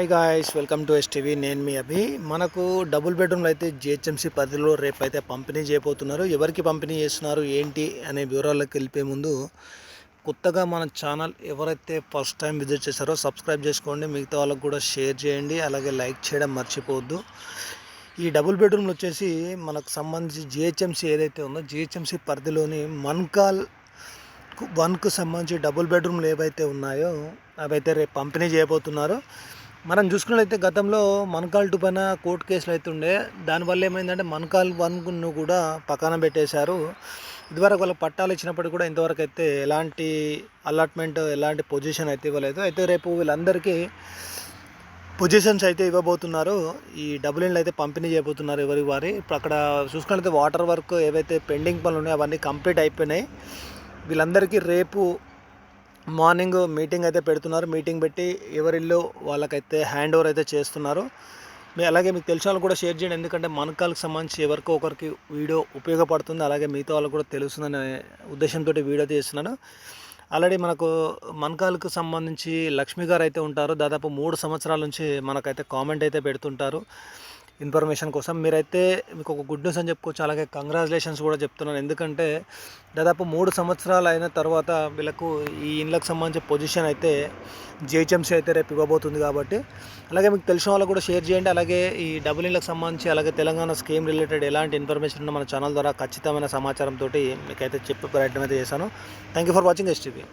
Hi guys welcome to STV నేను మీ అభి. మనకు డబుల్ బెడ్రూమ్లో అయితే జిహెచ్ఎంసీ పరిధిలో రేపు అయితే పంపిణీ చేయబోతున్నారు. ఎవరికి పంపిణీ చేస్తున్నారు ఏంటి అనే వివరాల్లోకి వెళ్ళిపోయే ముందు కొత్తగా మన ఛానల్ ఎవరైతే ఫస్ట్ టైం విజిట్ చేశారో సబ్స్క్రైబ్ చేసుకోండి. మిగతా వాళ్ళకు కూడా షేర్ చేయండి. అలాగే లైక్ చేయడం మర్చిపోవద్దు. ఈ డబుల్ బెడ్రూమ్లు వచ్చేసి మనకు సంబంధించి జిహెచ్ఎంసీ ఏదైతే ఉందో జిహెచ్ఎంసీ పరిధిలోని మన్కాల్ వన్కు సంబంధించి డబుల్ బెడ్రూమ్లు ఏవైతే ఉన్నాయో అవైతే రేపు పంపిణీ చేయబోతున్నారు. మనం చూసుకున్నట్లయితే గతంలో మన్కాల్ టూ పైన కోర్టు కేసులు అయితే ఉండే. దానివల్ల ఏమైందంటే మన్కాల్ వన్ను కూడా పక్కన పెట్టేశారు. ఇదివరకు వాళ్ళకి పట్టాలు ఇచ్చినప్పటికీ కూడా ఇంతవరకు అయితే ఎలాంటి అలాట్మెంట్ ఎలాంటి పొజిషన్ అయితే ఇవ్వలేదు. అయితే రేపు వీళ్ళందరికీ పొజిషన్స్ అయితే ఇవ్వబోతున్నారు. ఈ డబుల్ ఇండ్లు అయితే పంపిణీ చేయబోతున్నారు ఎవరి వారి. ఇప్పుడు అక్కడ చూసుకున్నట్లయితే వాటర్ వర్క్ ఏవైతే పెండింగ్ పనులు ఉన్నాయో అవన్నీ కంప్లీట్ అయిపోయినాయి. వీళ్ళందరికీ రేపు మార్నింగ్ మీటింగ్ అయితే పెడుతున్నారు. మీటింగ్ పెట్టి ఎవరిల్లు వాళ్ళకైతే హ్యాండ్ ఓవర్ అయితే చేస్తున్నారు. మీ అలాగే మీకు తెలిసిన వాళ్ళు కూడా షేర్ చేయండి. ఎందుకంటే మనకాలకు సంబంధించి ఎవరికో ఒకరికి వీడియో ఉపయోగపడుతుంది. అలాగే మిగతా వాళ్ళకు కూడా తెలుస్తుందనే ఉద్దేశంతో వీడియో తీస్తున్నాను ఆల్రెడీ మనకు మనకాలకు సంబంధించి లక్ష్మి గారు అయితే ఉంటారు. దాదాపు మూడు సంవత్సరాల నుంచి మనకైతే కామెంట్ అయితే పెడుతుంటారు. ఇన్ఫర్మేషన్ కోసం. మీరైతే మీకు ఒక గుడ్ న్యూస్ అని చెప్పుకోవచ్చు. అలాగే కంగ్రాచులేషన్స్ కూడా చెప్తున్నాను ఎందుకంటే దాదాపు మూడు సంవత్సరాలు అయిన తర్వాత వీళ్ళకు ఈ ఇండ్లకు సంబంధించిన పొజిషన్ అయితే జిహెచ్ఎంసీ అయితే రేపు ఇవ్వబోతుంది కాబట్టి. అలాగే మీకు తెలిసిన వాళ్ళకు కూడా షేర్ చేయండి. అలాగే ఈ డబుల్ ఇండ్లకు సంబంధించి అలాగే తెలంగాణ స్కీమ్ రిలేటెడ్ ఎలాంటి ఇన్ఫర్మేషన్ ఉన్నా మన ఛానల్ ద్వారా ఖచ్చితమైన సమాచారంతో మీకైతే చెప్పే ప్రయత్నం అయితే చేశాను. Thank you for watching STV